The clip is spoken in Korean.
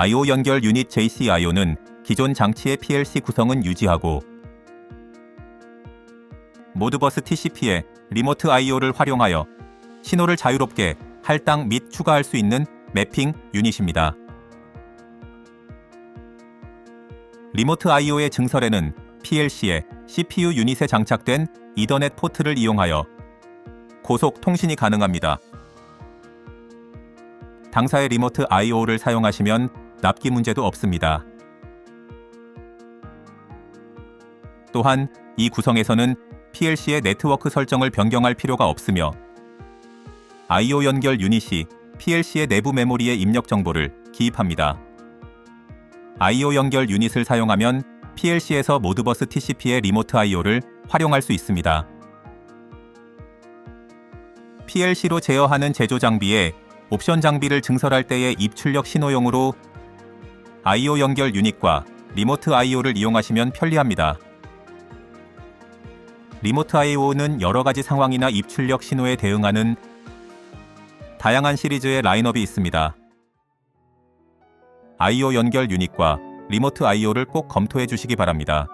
I/O 연결 유닛 JC-I/O는 기존 장치의 PLC 구성은 유지하고 모드버스 TCP에 리모트 I/O를 활용하여 신호를 자유롭게 할당 및 추가할 수 있는 매핑 유닛입니다. 리모트 I/O의 증설에는 PLC에 CPU 유닛에 장착된 이더넷 포트를 이용하여 고속 통신이 가능합니다. 당사의 리모트 I/O를 사용하시면 납기 문제도 없습니다. 또한 이 구성에서는 PLC의 네트워크 설정을 변경할 필요가 없으며 I/O 연결 유닛이 PLC의 내부 메모리에 입력 정보를 기입합니다. I/O 연결 유닛을 사용하면 PLC에서 모드버스 TCP의 리모트 I/O를 활용할 수 있습니다. PLC로 제어하는 제조 장비에 옵션 장비를 증설할 때의 입출력 신호용으로 I/O 연결 유닛과 리모트 I/O를 이용하시면 편리합니다. 리모트 I/O는 여러 가지 상황이나 입출력 신호에 대응하는 다양한 시리즈의 라인업이 있습니다. I/O 연결 유닛과 리모트 I/O를 꼭 검토해 주시기 바랍니다.